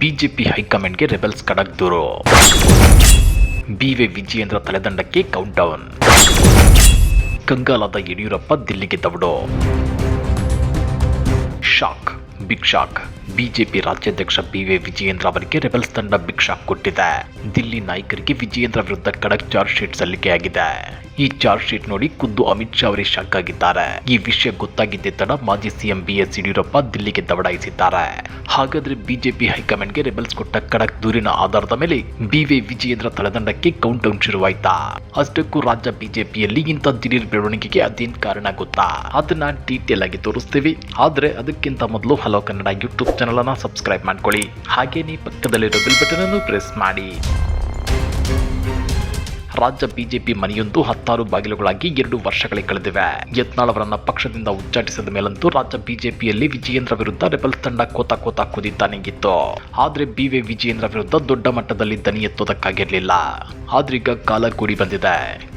BJP ಹೈಕಮಾಂಡ್ಗೆ rebels ಖಡಕ್ ದೂರು. ಬಿವೆ ವಿಜಯೇಂದ್ರ ತಲೆದಂಡಕ್ಕೆ ಕೌಂಟ್ ಡೌನ್ ಕಂಗಾಲಾದ ಯಡಿಯೂರಪ್ಪ ದಿಲ್ಲಿಗೆ ತವಡು ಶಾಕ್, ಬಿಗ್ ಶಾಕ್. ಬಿಜೆಪಿ ರಾಜ್ಯಾಧ್ಯಕ್ಷ ಬಿವೆ ವಿಜಯೇಂದ್ರ ಅವರಿಗೆ ರೆಬೆಲ್ಸ್ ತಂಡ ಭಿಕ್ಷಾ ಕೊಟ್ಟಿದೆ. ದಿಲ್ಲಿ ನಾಯಕರಿಗೆ ವಿಜಯೇಂದ್ರ ವಿರುದ್ಧ ಖಡಕ್ ಚಾರ್ಜ್ ಶೀಟ್ ಸಲ್ಲಿಕೆಯಾಗಿದೆ. ಈ ಚಾರ್ಜ್ ಶೀಟ್ ನೋಡಿ ಖುದ್ದು ಅಮಿತ್ ಶಾ ಅವರೇ ಶಾಕ್ ಆಗಿದ್ದಾರೆ. ಈ ವಿಷಯ ಗೊತ್ತಾಗಿದ್ದೇ ತಡ ಮಾಜಿ ಸಿಎಂ ಬಿ ಎಸ್ ಯಡಿಯೂರಪ್ಪ ದಿಲ್ಲಿಗೆ ದವಡಾಯಿಸಿದ್ದಾರೆ. ಹಾಗಾದ್ರೆ ಬಿಜೆಪಿ ಹೈಕಮಾಂಡ್ಗೆ ರೆಬೆಲ್ಸ್ ಕೊಟ್ಟ ಖಡಕ್ ದೂರಿನ ಆಧಾರದ ಮೇಲೆ ಬಿವೆ ವಿಜಯೇಂದ್ರ ತಲೆದಂಡಕ್ಕೆ ಕೌಂಟ್ ಡೌನ್ ಶುರುವಾಯ್ತಾ? ಅಷ್ಟಕ್ಕೂ ರಾಜ್ಯ ಬಿಜೆಪಿಯಲ್ಲಿ ಇಂಥ ದಿಢೀರ್ ಬೆಳವಣಿಗೆಗೆ ಅದೇನ್ ಕಾರಣ ಗೊತ್ತಾ? ಅದನ್ನ ಡೀಟೇಲ್ ಆಗಿ ತೋರಿಸ್ತೀವಿ. ಆದ್ರೆ ಅದಕ್ಕಿಂತ ಮೊದಲು ಹಲೋ ಕನ್ನಡ ಯೂಟ್ಯೂಬ್ ಚಾನಲ್ ಅನ್ನ ಸಬ್ಸ್ಕ್ರೈಬ್ ಮಾಡ್ಕೊಳ್ಳಿ. ಹಾಗೇನೇ ಪಕ್ಕದಲ್ಲಿರೋ ಬೆಲ್ ಅನ್ನು ಪ್ರೆಸ್ ಮಾಡಿ. ರಾಜ್ಯ ಬಿಜೆಪಿ ಮನೆಯೊಂದು ಹತ್ತಾರು ಬಾಗಿಲುಗಳಾಗಿ ಎರಡು ವರ್ಷಗಳೇ ಕಳೆದಿವೆ. ಯತ್ನಾಳ್ ಅವರನ್ನ ಪಕ್ಷದಿಂದ ಉಚ್ಚಾಟಿಸಿದ ಮೇಲಂತೂ ರಾಜ್ಯ ಬಿಜೆಪಿಯಲ್ಲಿ ವಿಜಯೇಂದ್ರ ವಿರುದ್ಧ ರೆಬಲ್ಸ್ ತಂಡ ಕೋತ ಕೋತ ಕುದಿತಾನೆಗಿತ್ತು ಆದ್ರೆ ಬಿವೆ ವಿಜಯೇಂದ್ರ ವಿರುದ್ಧ ದೊಡ್ಡ ಮಟ್ಟದಲ್ಲಿ ದನಿ ಎತ್ತೋದಕ್ಕಾಗಿರ್ಲಿಲ್ಲ ಆದ್ರೀಗ ಕಾಲ ಕೂಡಿ ಬಂದಿದೆ.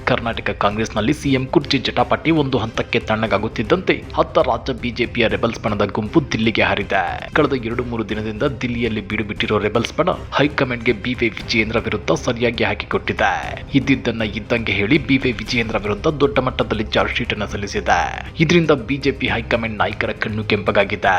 ಕರ್ನಾಟಕ ಕಾಂಗ್ರೆಸ್ನಲ್ಲಿ ಸಿಎಂ ಕುರ್ಚಿ ಜಟಾಪಟಿ ಒಂದು ಹಂತಕ್ಕೆ ತಣ್ಣಗಾಗುತ್ತಿದ್ದಂತೆ ಹತ್ತ ರಾಜ್ಯ ಬಿಜೆಪಿಯ ರೆಬಲ್ಸ್ ಬಣದ ಗುಂಪು ದಿಲ್ಲಿಗೆ ಹಾರಿದೆ. ಕಳೆದ ಎರಡು ಮೂರು ದಿನದಿಂದ ದಿಲ್ಲಿಯಲ್ಲಿ ಬೀಡು ಬಿಟ್ಟಿರೋ ರೆಬಲ್ಸ್ ಬಣ ಹೈಕಮಾಂಡ್ಗೆ ಬಿವೈ ವಿಜಯೇಂದ್ರ ವಿರುದ್ಧ ಸರಿಯಾಗಿ ಹಾಕಿಕೊಟ್ಟಿದೆ. ಇದ್ದಿದ್ದನ್ನ ಇದ್ದಂಗೆ ಹೇಳಿ ಬಿವೈ ವಿಜಯೇಂದ್ರ ವಿರುದ್ಧ ದೊಡ್ಡ ಮಟ್ಟದಲ್ಲಿ ಚಾರ್ಜ್ ಶೀಟ್ ಅನ್ನು ಸಲ್ಲಿಸಿದೆ. ಇದರಿಂದ ಬಿಜೆಪಿ ಹೈಕಮಾಂಡ್ ನಾಯಕರ ಕಣ್ಣು ಕೆಂಪಗಾಗಿದೆ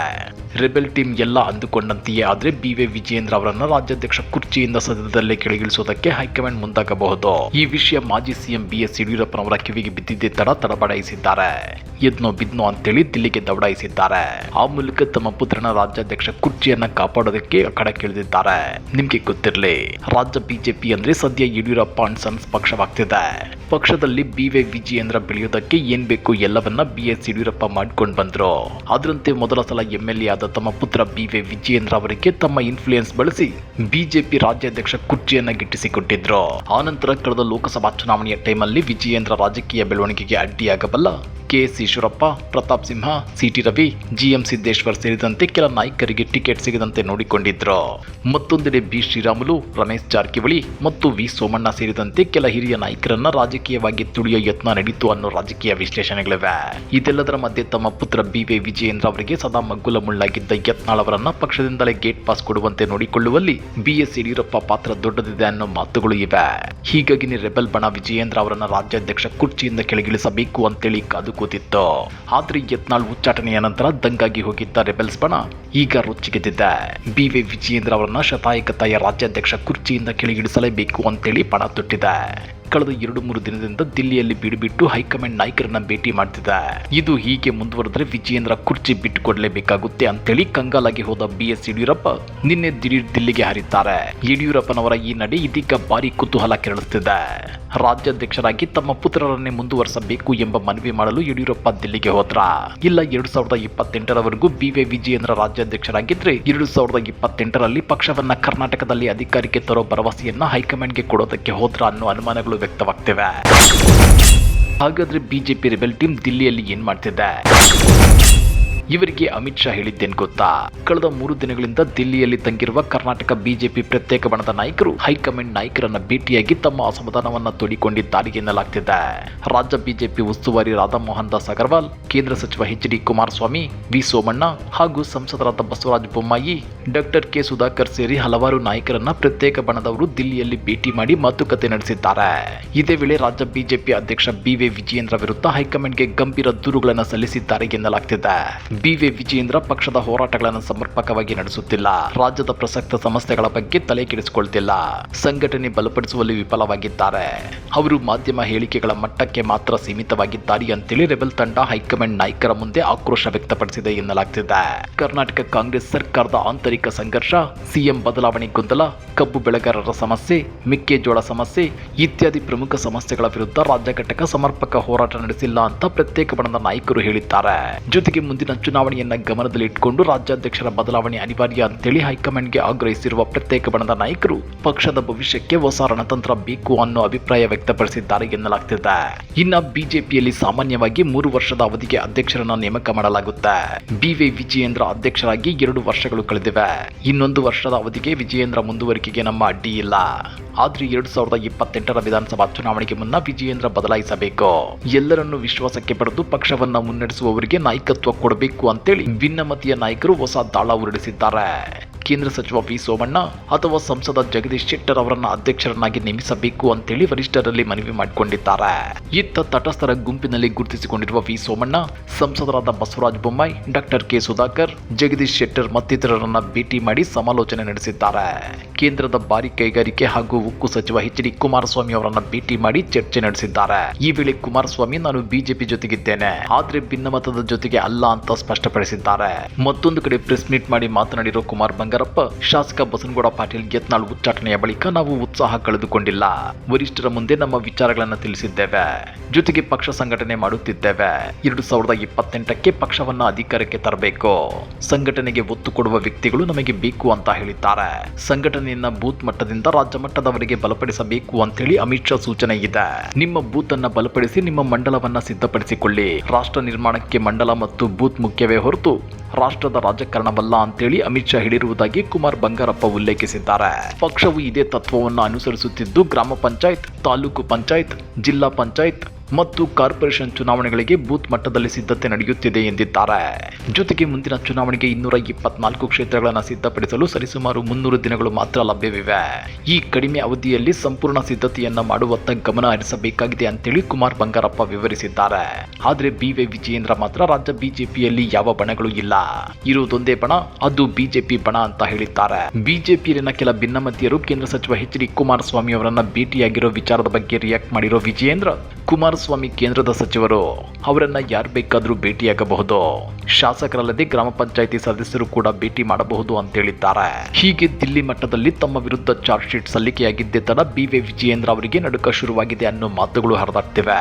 ರೆಬೆಲ್ ಟೀಮ್ ಎಲ್ಲ ಅಂದುಕೊಂಡಂತೆಯೇ ಆದ್ರೆ ಬಿವೆ ವಿಜಯೇಂದ್ರ ಅವರನ್ನು ರಾಜ್ಯಾಧ್ಯಕ್ಷ ಕುರ್ಚಿಯಿಂದ ಸದನದಲ್ಲೇ ಕೆಳಗಿಳಿಸುವುದಕ್ಕೆ ಹೈಕಮಾಂಡ್ ಮುಂದಾಗಬಹುದು. ಈ ವಿಷಯ ಮಾಜಿ ಸಿಎಂ ಬಿ ಎಸ್ ಯಡಿಯೂರಪ್ಪನವರ ಕಿವಿಗೆ ಬಿದ್ದಿದ್ದೇ ತಡ ತಡಬಡಾಯಿಸಿದ್ದಾರೆ ಎದ್ನೋ ಬಿದ್ನೋ ಅಂತೇಳಿ ದಿಲ್ಲಿಗೆ ದೌಡಾಯಿಸಿದ್ದಾರೆ. ಆ ಮೂಲಕ ತಮ್ಮ ಪುತ್ರನ ರಾಜ್ಯಾಧ್ಯಕ್ಷ ಕುರ್ಚಿಯನ್ನ ಕಾಪಾಡೋದಕ್ಕೆ ಕಡಕ್ಕಿಳಿದಿದ್ದಾರೆ ನಿಮ್ಗೆ ಗೊತ್ತಿರಲಿ, ರಾಜ್ಯ ಬಿಜೆಪಿ ಅಂದ್ರೆ ಸದ್ಯ ಯಡಿಯೂರಪ್ಪ ಅಂಡ್ ಸನ್ಸ್ ಪಕ್ಷವಾಗ್ತಿದೆ. ಪಕ್ಷದಲ್ಲಿ ಬಿವೆ ವಿಜಯೇಂದ್ರ ಬೆಳೆಯೋದಕ್ಕೆ ಏನ್ ಬೇಕು ಎಲ್ಲವನ್ನ ಬಿ ಎಸ್ ಯಡಿಯೂರಪ್ಪ ಮಾಡ್ಕೊಂಡು ಬಂದ್ರು. ಅದರಂತೆ ಮೊದಲ ಸಲ ಎಂ ಎಲ್ ಆದ ತಮ್ಮ ಪುತ್ರ ಬಿವೆ ವಿಜಯೇಂದ್ರ ಅವರಿಗೆ ತಮ್ಮ ಇನ್ಫ್ಲೂಯೆನ್ಸ್ ಬಳಸಿ ಬಿಜೆಪಿ ರಾಜ್ಯಾಧ್ಯಕ್ಷ ಕುರ್ಚಿಯನ್ನ ಗಿಟ್ಟಿಸಿಕೊಟ್ಟಿದ್ರು. ಆನಂತರ ಕಳೆದ ಲೋಕಸಭಾ ಚುನಾವಣೆಯ ಟೈಮಲ್ಲಿ ವಿಜಯೇಂದ್ರ ರಾಜಕೀಯ ಬೆಳವಣಿಗೆಗೆ ಅಡ್ಡಿಯಾಗಬಲ್ಲ KS Eshwarappa Pratap Simha CT Ravi, GM Siddeshwar ಸೇರಿದಂತೆ ಕೆಲ ನಾಯಕರಿಗೆ ಟಿಕೆಟ್ ಸಿಗದಂತೆ ನೋಡಿಕೊಂಡಿದ್ರು. ಮತ್ತೊಂದೆಡೆ ಬಿ ಶ್ರೀರಾಮುಲು, ರಮೇಶ್ ಜಾರಕಿಹೊಳಿ ಮತ್ತು ವಿ ಸೋಮಣ್ಣ ಸೇರಿದಂತೆ ಕೆಲ ಹಿರಿಯ ನಾಯಕರನ್ನ ರಾಜಕೀಯವಾಗಿ ತುಳಿಯೋ ಯತ್ನ ನಡೀತು ಅನ್ನೋ ರಾಜಕೀಯ ವಿಶ್ಲೇಷಣೆಗಳಿವೆ. ಇದೆಲ್ಲದರ ಮಧ್ಯೆ ತಮ್ಮ ಪುತ್ರ ಬಿ ವಿಜಯೇಂದ್ರ ಅವರಿಗೆ ಸದಾ ಮಗ್ಗುಲ ಮುಳ್ಳಾಗಿದ್ದ ಯತ್ನಾಳ್ ಅವರನ್ನ ಪಕ್ಷದಿಂದಲೇ ಗೇಟ್ ಪಾಸ್ ಕೊಡುವಂತೆ ನೋಡಿಕೊಳ್ಳುವಲ್ಲಿ ಬಿ ಎಸ್ ಯಡಿಯೂರಪ್ಪ ಪಾತ್ರ ದೊಡ್ಡದಿದೆ ಅನ್ನೋ ಮಾತುಗಳು ಇವೆ. ಹೀಗಾಗಿ ರೆಬೆಲ್ ಬಣ ವಿಜಯೇಂದ್ರ ಅವರನ್ನ ರಾಜ್ಯಾಧ್ಯಕ್ಷ ಕುರ್ಚಿಯಿಂದ ಕೆಳಗಿಳಿಸಬೇಕು ಅಂತೇಳಿ ಕಾದು ಕೂತಿತ್ತು. ಆದ್ರೆ ಯತ್ನಾಳ್ ಉಚ್ಚಾಟನೆಯ ನಂತರ ದಂಗಾಗಿ ಹೋಗಿದ್ದ ರೆಬೆಲ್ಸ್ ಬಣ ಈಗ ರೊಚ್ಚಿಗೆದ್ದಿದೆ. ಬಿ ವಿ ವಿಜಯೇಂದ್ರ ಅವರನ್ನ ಶತಾಯಗತಾಯ ರಾಜ್ಯಾಧ್ಯಕ್ಷ ಕುರ್ಚಿಯಿಂದ ಕೆಳಗಿಳಿಸಲೇಬೇಕು ಅಂತೇಳಿ ಪಣ ತೊಟ್ಟಿದೆ. ಕಳೆದ ಎರಡು ಮೂರು ದಿನದಿಂದ ದಿಲ್ಲಿಯಲ್ಲಿ ಬಿಡುಬಿಟ್ಟು ಹೈಕಮಾಂಡ್ ನಾಯಕರನ್ನ ಭೇಟಿ ಮಾಡ್ತಿದೆ. ಇದು ಹೀಗೆ ಮುಂದುವರೆದ್ರೆ ವಿಜಯೇಂದ್ರ ಕುರ್ಚಿ ಬಿಟ್ಟು ಕೊಡಲೇಬೇಕಾಗುತ್ತೆ ಅಂತೇಳಿ ಕಂಗಾಲಾಗಿ ಹೋದ ಬಿ ಎಸ್ ಯಡಿಯೂರಪ್ಪ ನಿನ್ನೆ ದಿಢೀರ್ ದಿಲ್ಲಿಗೆ ಹಾರಿದ್ದಾರೆ. ಯಡಿಯೂರಪ್ಪನವರ ಈ ನಡೆ ಇದೀಗ ಭಾರಿ ಕುತೂಹಲ ಕೆರಳಿಸ್ತಿದೆ. ರಾಜ್ಯಾಧ್ಯಕ್ಷರಾಗಿ ತಮ್ಮ ಪುತ್ರರನ್ನೇ ಮುಂದುವರಿಸಬೇಕು ಎಂಬ ಮನವಿ ಮಾಡಲು ಯಡಿಯೂರಪ್ಪ ದಿಲ್ಲಿಗೆ ಹೋದ್ರ. ಇಲ್ಲ, ಎರಡು ಸಾವಿರದ ಇಪ್ಪತ್ತೆಂಟರವರೆಗೂ ಬಿ ವಿ ವಿಜಯೇಂದ್ರ ರಾಜ್ಯಾಧ್ಯಕ್ಷರಾಗಿದ್ರೆ ಎರಡು ಸಾವಿರದ ಇಪ್ಪತ್ತೆಂಟರಲ್ಲಿ ಪಕ್ಷವನ್ನ ಕರ್ನಾಟಕದಲ್ಲಿ ಅಧಿಕಾರಕ್ಕೆ ತರೋ ಭರವಸೆಯನ್ನ ಹೈಕಮಾಂಡ್ಗೆ ಕೊಡೋದಕ್ಕೆ ಹೋದ್ರ ಅನ್ನೋ ಅನುಮಾನಗಳು ವ್ಯಕ್ತವಾಗ್ತಿವೆ. ಹಾಗಾದ್ರೆ ಬಿಜೆಪಿ ರೆಬೆಲ್ ಟೀಮ್ ದಿಲ್ಲಿಯಲ್ಲಿ ಏನ್ ಮಾಡ್ತಿದೆ? ಇವರಿಗೆ ಅಮಿತ್ ಶಾ ಹೇಳಿದ್ದೇನ್ ಗೊತ್ತಾ? ಕಳೆದ ಮೂರು ದಿನಗಳಿಂದ ದಿಲ್ಲಿಯಲ್ಲಿ ತಂಗಿರುವ ಕರ್ನಾಟಕ ಬಿಜೆಪಿ ಪ್ರತ್ಯೇಕ ಬಣದ ನಾಯಕರು ಹೈಕಮಾಂಡ್ ನಾಯಕರನ್ನ ಭೇಟಿಯಾಗಿ ತಮ್ಮ ಅಸಮಾಧಾನವನ್ನ ತೋಡಿಕೊಂಡಿದ್ದಾರೆ ಎನ್ನಲಾಗ್ತಿದೆ. ರಾಜ್ಯ ಬಿಜೆಪಿ ಉಸ್ತುವಾರಿ ರಾಧಾಮೋಹನ್ ದಾಸ್ ಅಗರ್ವಾಲ್, ಕೇಂದ್ರ ಸಚಿವ H D Kumaraswamy, V Somanna ಹಾಗೂ ಸಂಸದರಾದ ಬಸವರಾಜ ಬೊಮ್ಮಾಯಿ, ಡಾಕ್ಟರ್ ಕೆ ಸುಧಾಕರ್ ಸೇರಿ ಹಲವಾರು ನಾಯಕರನ್ನ ಪ್ರತ್ಯೇಕ ಬಣದವರು ದಿಲ್ಲಿಯಲ್ಲಿ ಭೇಟಿ ಮಾಡಿ ಮಾತುಕತೆ ನಡೆಸಿದ್ದಾರೆ. ಇದೇ ವೇಳೆ ರಾಜ್ಯ ಬಿಜೆಪಿ ಅಧ್ಯಕ್ಷ ಬಿ ವಿ ವಿಜಯೇಂದ್ರ ವಿರುದ್ಧ ಹೈಕಮಾಂಡ್ಗೆ ಗಂಭೀರ ದೂರುಗಳನ್ನು ಸಲ್ಲಿಸಿದ್ದಾರೆ ಎನ್ನಲಾಗ್ತಿದೆ. ಬಿ ವಿಜೇಂದ್ರ ಪಕ್ಷದ ಹೋರಾಟಗಳನ್ನು ಸಮರ್ಪಕವಾಗಿ ನಡೆಸುತ್ತಿಲ್ಲ. ರಾಜ್ಯದ ಪ್ರಸಕ್ತ ಸಮಸ್ಯೆಗಳ ಬಗ್ಗೆ ತಲೆ ಕೆಡಿಸಿಕೊಳ್ತಿಲ್ಲ. ಸಂಘಟನೆ ಬಲಪಡಿಸುವಲ್ಲಿ ವಿಫಲವಾಗಿದ್ದಾರೆ. ಅವರು ಮಾಧ್ಯಮ ಹೇಳಿಕೆಗಳ ಮಟ್ಟಕ್ಕೆ ಮಾತ್ರ ಸೀಮಿತವಾಗಿದ್ದಾರೆ ಅಂತೇಳಿ ರೆಬೆಲ್ ತಂಡ ಹೈಕಮಾಂಡ್ ನಾಯಕರ ಮುಂದೆ ಆಕ್ರೋಶ ವ್ಯಕ್ತಪಡಿಸಿದೆ ಎನ್ನಲಾಗ್ತಿದೆ. ಕರ್ನಾಟಕ ಕಾಂಗ್ರೆಸ್ ಸರ್ಕಾರದ ಆಂತರಿಕ ಸಂಘರ್ಷ, ಸಿಎಂ ಬದಲಾವಣೆ ಗೊಂದಲ, ಕಬ್ಬು ಬೆಳೆಗಾರರ ಸಮಸ್ಯೆ, ಮೆಕ್ಕೆಜೋಳ ಸಮಸ್ಯೆ ಇತ್ಯಾದಿ ಪ್ರಮುಖ ಸಮಸ್ಯೆಗಳ ವಿರುದ್ಧ ರಾಜ್ಯ ಘಟಕ ಸಮರ್ಪಕ ಹೋರಾಟ ನಡೆಸಿಲ್ಲ ಅಂತ ಪ್ರತ್ಯೇಕ ಬಣದ ನಾಯಕರು ಹೇಳಿದ್ದಾರೆ. ಜೊತೆಗೆ ಮುಂದಿನ ಚುನಾವಣೆಯನ್ನ ಗಮನದಲ್ಲಿಟ್ಟುಕೊಂಡು ರಾಜ್ಯಾಧ್ಯಕ್ಷರ ಬದಲಾವಣೆ ಅನಿವಾರ್ಯ ಅಂತೇಳಿ ಹೈಕಮಾಂಡ್ಗೆ ಆಗ್ರಹಿಸಿರುವ ಪ್ರತ್ಯೇಕ ಬಣದ ನಾಯಕರು ಪಕ್ಷದ ಭವಿಷ್ಯಕ್ಕೆ ಹೊಸ ರಣತಂತ್ರ ಬೇಕು ಅನ್ನೋ ಅಭಿಪ್ರಾಯ ವ್ಯಕ್ತಪಡಿಸಿದ್ದಾರೆ ಎನ್ನಲಾಗ್ತಿದೆ. ಇನ್ನ ಬಿಜೆಪಿಯಲ್ಲಿ ಸಾಮಾನ್ಯವಾಗಿ ಮೂರು ವರ್ಷದ ಅವಧಿಗೆ ಅಧ್ಯಕ್ಷರನ್ನ ನೇಮಕ ಮಾಡಲಾಗುತ್ತೆ. ಬಿವಿ ವಿಜಯೇಂದ್ರ ಅಧ್ಯಕ್ಷರಾಗಿ ಎರಡು ವರ್ಷಗಳು ಕಳೆದಿವೆ. ಇನ್ನೊಂದು ವರ್ಷದ ಅವಧಿಗೆ ವಿಜಯೇಂದ್ರ ಮುಂದುವರಿಕೆಗೆ ನಮ್ಮ ಅಡ್ಡಿ ಇಲ್ಲ. ಆದ್ರೆ ಎರಡ್ ಸಾವಿರದ ಇಪ್ಪತ್ತೆಂಟರ ವಿಧಾನಸಭಾ ಚುನಾವಣೆಗೆ ಮುನ್ನ ವಿಜಯೇಂದ್ರ ಬದಲಾಯಿಸಬೇಕು. ಎಲ್ಲರನ್ನು ವಿಶ್ವಾಸಕ್ಕೆ ಪಡೆದು ಪಕ್ಷವನ್ನ ಮುನ್ನಡೆಸುವವರಿಗೆ ನಾಯಕತ್ವ ಕೊಡಬೇಕು ಅಂತೇಳಿ ಭಿನ್ನಮತೀಯ ನಾಯಕರು ಹೊಸ ದಾಳ ಉರುಳಿಸಿದ್ದಾರೆ ಕೇಂದ್ರ ಸಚಿವ ವಿ ಸೋಮಣ್ಣ ಅಥವಾ ಸಂಸದ ಜಗದೀಶ್ ಶೆಟ್ಟರ್ ಅವರನ್ನ ಅಧ್ಯಕ್ಷರನ್ನಾಗಿ ನೇಮಿಸಬೇಕು ಅಂತೇಳಿ ವರಿಷ್ಠರಲ್ಲಿ ಮನವಿ ಮಾಡಿಕೊಂಡಿದ್ದಾರೆ. ಇತ್ತ ತಟಸ್ಥರ ಗುಂಪಿನಲ್ಲಿ ಗುರುತಿಸಿಕೊಂಡಿರುವ ವಿ ಸೋಮಣ್ಣ, ಸಂಸದರಾದ ಬಸವರಾಜ ಬೊಮ್ಮಾಯಿ, ಡಾಕ್ಟರ್ ಕೆ ಸುಧಾಕರ್, ಜಗದೀಶ್ ಶೆಟ್ಟರ್ ಮತ್ತಿತರರನ್ನ ಭೇಟಿ ಮಾಡಿ ಸಮಾಲೋಚನೆ ನಡೆಸಿದ್ದಾರೆ. ಕೇಂದ್ರದ ಭಾರಿ ಕೈಗಾರಿಕೆ ಹಾಗೂ ಉಕ್ಕು ಸಚಿವ ಎಚ್ ಡಿ ಕುಮಾರಸ್ವಾಮಿ ಅವರನ್ನ ಭೇಟಿ ಮಾಡಿ ಚರ್ಚೆ ನಡೆಸಿದ್ದಾರೆ. ಈ ವೇಳೆ ಕುಮಾರಸ್ವಾಮಿ, ನಾನು ಬಿಜೆಪಿ ಜೊತೆಗಿದ್ದೇನೆ, ಆದ್ರೆ ಭಿನ್ನಮತದ ಜೊತೆಗೆ ಅಲ್ಲ ಅಂತ ಸ್ಪಷ್ಟಪಡಿಸಿದ್ದಾರೆ. ಮತ್ತೊಂದು ಕಡೆ ಪ್ರೆಸ್ ಮೀಟ್ ಮಾಡಿ ಮಾತನಾಡಿರುವ ಕುಮಾರ್ ಬಂಗಾರಪ್ಪ ಶಾಸಕ ಬಸನಗೌಡ ಪಾಟೀಲ್ ಯತ್ನಾಳ್ ಉಚ್ಚಾಟನೆಯ ಬಳಿಕ ನಾವು ಉತ್ಸಾಹ ಕಳೆದುಕೊಂಡಿಲ್ಲ. ವರಿಷ್ಠರ ಮುಂದೆ ನಮ್ಮ ವಿಚಾರಗಳನ್ನು ತಿಳಿಸಿದ್ದೇವೆ. ಜೊತೆಗೆ ಪಕ್ಷ ಸಂಘಟನೆ ಮಾಡುತ್ತಿದ್ದೇವೆ. ಎರಡು ಸಾವಿರದ ಇಪ್ಪತ್ತೆಂಟಕ್ಕೆ ಪಕ್ಷವನ್ನ ಅಧಿಕಾರಕ್ಕೆ ತರಬೇಕು. ಸಂಘಟನೆಗೆ ಒತ್ತು ಕೊಡುವ ವ್ಯಕ್ತಿಗಳು ನಮಗೆ ಬೇಕು ಅಂತ ಹೇಳಿದ್ದಾರೆ. ಸಂಘಟನೆಯನ್ನ ಬೂತ್ ಮಟ್ಟದಿಂದ ರಾಜ್ಯ ಮಟ್ಟದವರೆಗೆ ಬಲಪಡಿಸಬೇಕು ಅಂತೇಳಿ ಅಮಿತ್ ಶಾ ಸೂಚನೆ ಇದೆ. ನಿಮ್ಮ ಬೂತ್ ಅನ್ನ ಬಲಪಡಿಸಿ ನಿಮ್ಮ ಮಂಡಲವನ್ನ ಸಿದ್ಧಪಡಿಸಿಕೊಳ್ಳಿ. ರಾಷ್ಟ್ರ ನಿರ್ಮಾಣಕ್ಕೆ ಮಂಡಲ ಮತ್ತು ಬೂತ್ ಮುಖ್ಯವೇ ಹೊರತು ರಾಷ್ಟ್ರದ ರಾಜಕಾರಣವಲ್ಲ ಅಂತೇಳಿ ಅಮಿತ್ ಶಾ ಹೇಳಿರುವುದಾಗಿ ಕುಮಾರ್ ಬಂಗಾರಪ್ಪ ಉಲ್ಲೇಖಿಸಿದ್ದಾರೆ. ಪಕ್ಷವು ಇದೇ ತತ್ವವನ್ನು ಅನುಸರಿಸುತ್ತಿದ್ದು ಗ್ರಾಮ ಪಂಚಾಯತ್ ತಾಲೂಕು ಪಂಚಾಯತ್ ಜಿಲ್ಲಾ ಪಂಚಾಯತ್ ಮತ್ತು ಕಾರ್ಪೊರೇಷನ್ ಚುನಾವಣೆಗಳಿಗೆ ಬೂತ್ ಮಟ್ಟದಲ್ಲಿ ಸಿದ್ಧತೆ ನಡೆಯುತ್ತಿದೆ ಎಂದಿದ್ದಾರೆ. ಜೊತೆಗೆ ಮುಂದಿನ ಚುನಾವಣೆಗೆ ಇನ್ನೂರ ಇಪ್ಪತ್ನಾಲ್ಕು ಕ್ಷೇತ್ರಗಳನ್ನು ಸಿದ್ಧಪಡಿಸಲು ಸರಿಸುಮಾರು ಮುನ್ನೂರು ದಿನಗಳು ಮಾತ್ರ ಲಭ್ಯವಿವೆ. ಈ ಕಡಿಮೆ ಅವಧಿಯಲ್ಲಿ ಸಂಪೂರ್ಣ ಸಿದ್ಧತೆಯನ್ನ ಮಾಡುವತ್ತ ಗಮನ ಹರಿಸಬೇಕಾಗಿದೆ ಅಂತೇಳಿ ಕುಮಾರ್ ಬಂಗಾರಪ್ಪ ವಿವರಿಸಿದ್ದಾರೆ. ಆದರೆ ಬಿ ವೈ ವಿಜಯೇಂದ್ರ ಮಾತ್ರ ರಾಜ್ಯ ಬಿಜೆಪಿಯಲ್ಲಿ ಯಾವ ಬಣಗಳು ಇಲ್ಲ. ಇರುವುದೊಂದೇ ಬಣ, ಅದು ಬಿಜೆಪಿ ಬಣ ಅಂತ ಹೇಳಿದ್ದಾರೆ. ಬಿಜೆಪಿಯಲ್ಲಿನ ಕೆಲ ಭಿನ್ನಮತಿಯರು ಕೇಂದ್ರ ಸಚಿವ ಎಚ್ ಡಿ ಕುಮಾರಸ್ವಾಮಿ ಅವರನ್ನ ಭೇಟಿಯಾಗಿರೋ ವಿಚಾರದ ಬಗ್ಗೆ ರಿಯಾಕ್ಟ್ ಮಾಡಿರೋ ವಿಜಯೇಂದ್ರ ಕುಮಾರಸ್ವಾಮಿ ಕೇಂದ್ರದ ಸಚಿವರು, ಅವರನ್ನ ಯಾರು ಬೇಕಾದರೂ ಭೇಟಿಯಾಗಬಹುದು. ಶಾಸಕರಲ್ಲದೆ ಗ್ರಾಮ ಪಂಚಾಯಿತಿ ಸದಸ್ಯರು ಕೂಡ ಭೇಟಿ ಮಾಡಬಹುದು ಅಂತ ಹೇಳಿದ್ದಾರೆ. ಹೀಗೆ ದಿಲ್ಲಿ ಮಟ್ಟದಲ್ಲಿ ತಮ್ಮ ವಿರುದ್ಧ ಚಾರ್ಜ್ ಶೀಟ್ ಸಲ್ಲಿಕೆಯಾಗಿದ್ದೇ ತಡ ಬಿ ವಿ ವಿಜಯೇಂದ್ರ ಅವರಿಗೆ ನಡುಕ ಶುರುವಾಗಿದೆ ಅನ್ನೋ ಮಾತುಗಳು ಹರಿದಾಡ್ತಿವೆ.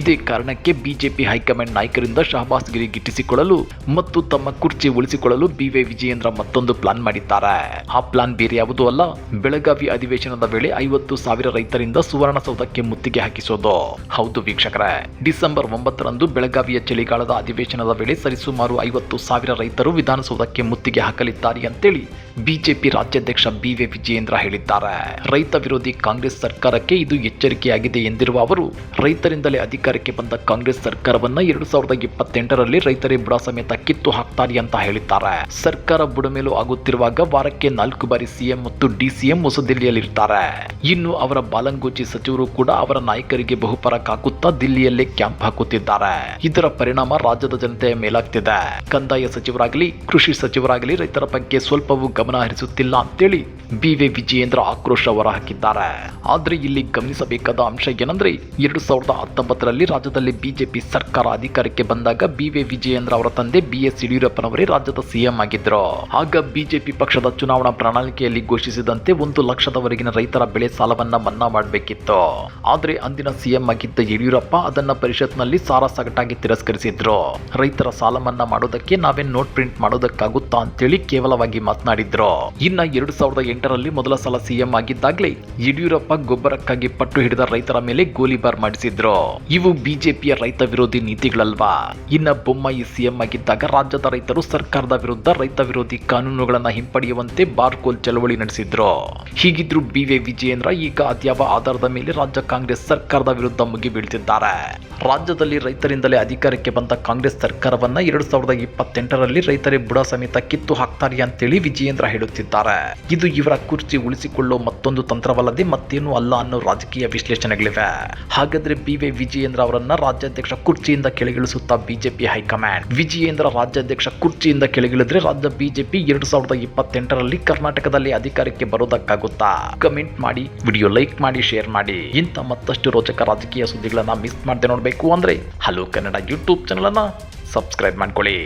ಇದೇ ಕಾರಣಕ್ಕೆ ಬಿಜೆಪಿ ಹೈಕಮಾಂಡ್ ನಾಯಕರಿಂದ ಶಹಬಾಸ್ಗಿರಿ ಗಿಟ್ಟಿಸಿಕೊಳ್ಳಲು ಮತ್ತು ತಮ್ಮ ಕುರ್ಚಿ ಉಳಿಸಿಕೊಳ್ಳಲು ಬಿ ವಿ ವಿಜಯೇಂದ್ರ ಮತ್ತೊಂದು ಪ್ಲಾನ್ ಮಾಡಿದ್ದಾರೆ. ಆ ಪ್ಲಾನ್ ಬೇರೆ ಯಾವುದೂ ಅಲ್ಲ, ಬೆಳಗಾವಿ ಅಧಿವೇಶನದ ವೇಳೆ ಐವತ್ತು ಸಾವಿರ ರೈತರಿಂದ ಸುವರ್ಣಸೌಧಕ್ಕೆ ಮುತ್ತಿಗೆ ಹಾಕಿಸೋದು. ಹೌದು ವೀಕ್ಷಕರೇ, ಡಿಸೆಂಬರ್ ಒಂಬತ್ತರಂದು ಬೆಳಗಾವಿಯ ಚಳಿಗಾಲದ ಅಧಿವೇಶನದ ವೇಳೆ ಸರಿಸುಮಾರು ಐವತ್ತು ಸಾವಿರ ರೈತರು ವಿಧಾನಸೌಧಕ್ಕೆ ಮುತ್ತಿಗೆ ಹಾಕಲಿದ್ದಾರೆ ಅಂತೇಳಿ ಬಿಜೆಪಿ ರಾಜ್ಯಾಧ್ಯಕ್ಷ ಬಿ ವಿ ವಿಜಯೇಂದ್ರ ಹೇಳಿದ್ದಾರೆ. ರೈತ ವಿರೋಧಿ ಕಾಂಗ್ರೆಸ್ ಸರ್ಕಾರಕ್ಕೆ ಇದು ಎಚ್ಚರಿಕೆಯಾಗಿದೆ ಎಂದಿರುವ ಅವರು, ರೈತರಿಂದಲೇ ಅಧಿಕಾರಕ್ಕೆ ಬಂದ ಕಾಂಗ್ರೆಸ್ ಸರ್ಕಾರವನ್ನ ಎರಡು ಸಾವಿರದ ಇಪ್ಪತ್ತೆಂಟರಲ್ಲಿ ರೈತರೇ ಬುಡ ಸಮೇತ ಕಿತ್ತು ಹಾಕ್ತಾರೆ ಅಂತ ಹೇಳಿದ್ದಾರೆ. ಸರ್ಕಾರ ಬುಡಮೇಲು ಆಗುತ್ತಿರುವಾಗ ವಾರಕ್ಕೆ ನಾಲ್ಕು ಬಾರಿ ಸಿಎಂ ಮತ್ತು ಡಿಸಿಎಂ ಹೊಸದಿಲ್ಲಿಯಲ್ಲಿರ್ತಾರೆ. ಇನ್ನು ಅವರ ಬಾಲಂಗೋಚಿ ಸಚಿವರು ಕೂಡ ಅವರ ನಾಯಕರಿಗೆ ಬಹುಪರ ಕಾಕುತ್ತಾ ದಿಲ್ಲಿಯಲ್ಲೇ ಕ್ಯಾಂಪ್ ಹಾಕುತ್ತಿದ್ದಾರೆ. ಇದರ ಪರಿಣಾಮ ರಾಜ್ಯದ ಜನತೆಯ ಮೇಲಾಗ್ತಿದೆ. ಕಂದಾಯ ಸಚಿವರಾಗಲಿ, ಕೃಷಿ ಸಚಿವರಾಗಲಿ ರೈತರ ಬಗ್ಗೆ ಸ್ವಲ್ಪವೂ ಗಮನ ಹರಿಸುತ್ತಿಲ್ಲ ಅಂತೇಳಿ ಬಿ ವಿ ವಿಜಯೇಂದ್ರ ಆಕ್ರೋಶ ಹೊರಹಾಕಿದ್ದಾರೆ. ಆದ್ರೆ ಇಲ್ಲಿ ಗಮನಿಸಬೇಕಾದ ಅಂಶ ಏನಂದ್ರೆ, ಎರಡು ಸಾವಿರದ ಹತ್ತೊಂಬತ್ತರಲ್ಲಿ ರಾಜ್ಯದಲ್ಲಿ ಬಿಜೆಪಿ ಸರ್ಕಾರ ಅಧಿಕಾರಕ್ಕೆ ಬಂದಾಗ ಬಿ ವಿ ವಿಜಯೇಂದ್ರ ಅವರ ತಂದೆ ಬಿ ಎಸ್ ಯಡಿಯೂರಪ್ಪನವರೇ ರಾಜ್ಯದ ಸಿಎಂ ಆಗಿದ್ರು. ಆಗ ಬಿಜೆಪಿ ಪಕ್ಷದ ಚುನಾವಣಾ ಪ್ರಣಾಳಿಕೆಯಲ್ಲಿ ಘೋಷಿಸಿದಂತೆ ಒಂದು ಲಕ್ಷದವರೆಗಿನ ರೈತರ ಬೆಳೆ ಸಾಲವನ್ನ ಮನ್ನಾ ಮಾಡಬೇಕಿತ್ತು. ಆದ್ರೆ ಅಂದಿನ ಸಿಎಂ ಆಗಿದ್ದ ಯಡಿಯೂರಪ್ಪ ಅದನ್ನ ಪರಿಷತ್ನಲ್ಲಿ ಸಾರಾಸಗಟಾಗಿ ತಿರಸ್ಕರಿಸಿದ್ರು. ರೈತರ ಸಾಲ ಮನ್ನಾ ಮಾಡೋದಕ್ಕೆ ನಾವೇನ್ ನೋಟ್ ಪ್ರಿಂಟ್ ಮಾಡೋದಕ್ಕಾಗುತ್ತಾ ಅಂತೇಳಿ ಕೇವಲವಾಗಿ ಮಾತನಾಡಿದ್ರು. ಇನ್ನ ಎರಡು ಸಾವಿರದ ಎಂಟರಲ್ಲಿ ಮೊದಲ ಸಲ ಸಿಎಂ ಆಗಿದ್ದಾಗಲೇ ಯಡಿಯೂರಪ್ಪ ಗೊಬ್ಬರಕ್ಕಾಗಿ ಪಟ್ಟು ಹಿಡಿದ ರೈತರ ಮೇಲೆ ಗೋಲಿಬಾರ್ ಮಾಡಿಸಿದ್ರು. ಇವು ಬಿಜೆಪಿಯ ರೈತ ವಿರೋಧಿ ನೀತಿಗಳಲ್ವಾ? ಇನ್ನ ಬೊಮ್ಮಾಯಿ ಸಿಎಂ ಆಗಿದ್ದಾಗ ರಾಜ್ಯದ ರೈತರು ಸರ್ಕಾರದ ವಿರುದ್ಧ ರೈತ ವಿರೋಧಿ ಕಾನೂನುಗಳನ್ನ ಹಿಂಪಡೆಯುವಂತೆ ಬಾರ್ಕೋಲ್ ಚಳವಳಿ ನಡೆಸಿದ್ರು. ಹೀಗಿದ್ರು ಬಿ ವಿ ವಿಜಯೇಂದ್ರ ಈಗ ಅದ್ಯಾವ ಆಧಾರದ ಮೇಲೆ ರಾಜ್ಯ ಕಾಂಗ್ರೆಸ್ ಸರ್ಕಾರದ ವಿರುದ್ಧ ಮುಗಿಬೀಳ್ತಿದ್ದಾರೆ ರಾಜ್ಯದಲ್ಲಿ ರೈತರಿಂದಲೇ ಅಧಿಕಾರಕ್ಕೆ ಬಂದ ಕಾಂಗ್ರೆಸ್ ಸರ್ಕಾರವನ್ನ ಎರಡು ಸಾವಿರದ ಇಪ್ಪತ್ತೆಂಟರಲ್ಲಿ ರೈತರೇ ಬುಡ ಸಮೇತ ಕಿತ್ತು ಹಾಕ್ತಾರೆ ಅಂತೇಳಿ ವಿಜಯೇಂದ್ರ ಹೇಳುತ್ತಿದ್ದಾರೆ. ಇದು ಇವರ ಕುರ್ಚಿ ಉಳಿಸಿಕೊಳ್ಳೋ ಮತ್ತೊಂದು ತಂತ್ರವಲ್ಲದೆ ಮತ್ತೇನು ಅಲ್ಲ ಅನ್ನೋ ರಾಜಕೀಯ ವಿಶ್ಲೇಷಣೆಗಳಿವೆ. ಹಾಗಾದ್ರೆ ಬಿ ವೈ ವಿಜಯೇಂದ್ರ ಅವರನ್ನ ರಾಜ್ಯಾಧ್ಯಕ್ಷ ಕುರ್ಚಿಯಿಂದ ಕೆಳಗಿಳಿಸುತ್ತಾ ಬಿಜೆಪಿ ಹೈಕಮಾಂಡ್. ವಿಜಯೇಂದ್ರ ರಾಜ್ಯಾಧ್ಯಕ್ಷ ಕುರ್ಚಿಯಿಂದ ಕೆಳಗಿಳಿದ್ರೆ ರಾಜ್ಯ ಬಿಜೆಪಿ ಎರಡು ಸಾವಿರದ ಇಪ್ಪತ್ತೆಂಟರಲ್ಲಿ ಕರ್ನಾಟಕದಲ್ಲಿ ಅಧಿಕಾರಕ್ಕೆ ಬರೋದಕ್ಕಾಗುತ್ತಾ? ಕಮೆಂಟ್ ಮಾಡಿ, ವಿಡಿಯೋ ಲೈಕ್ ಮಾಡಿ, ಶೇರ್ ಮಾಡಿ. ಇಂಥ ಮತ್ತಷ್ಟು ರೋಚಕ ರಾಜಕೀಯ ಸುದ್ದಿಗಳನ್ನ ಮಿಸ್ ಮಾಡದೆ ನೋಡಬೇಕು ಅಂದ್ರೆ ಹಲೋ ಕನ್ನಡ ಯೂಟ್ಯೂಬ್ ಚಾನಲ್ ಅನ್ನ ಸಬ್ಸ್ಕ್ರೈಬ್ ಮಾಡ್ಕೊಳ್ಳಿ.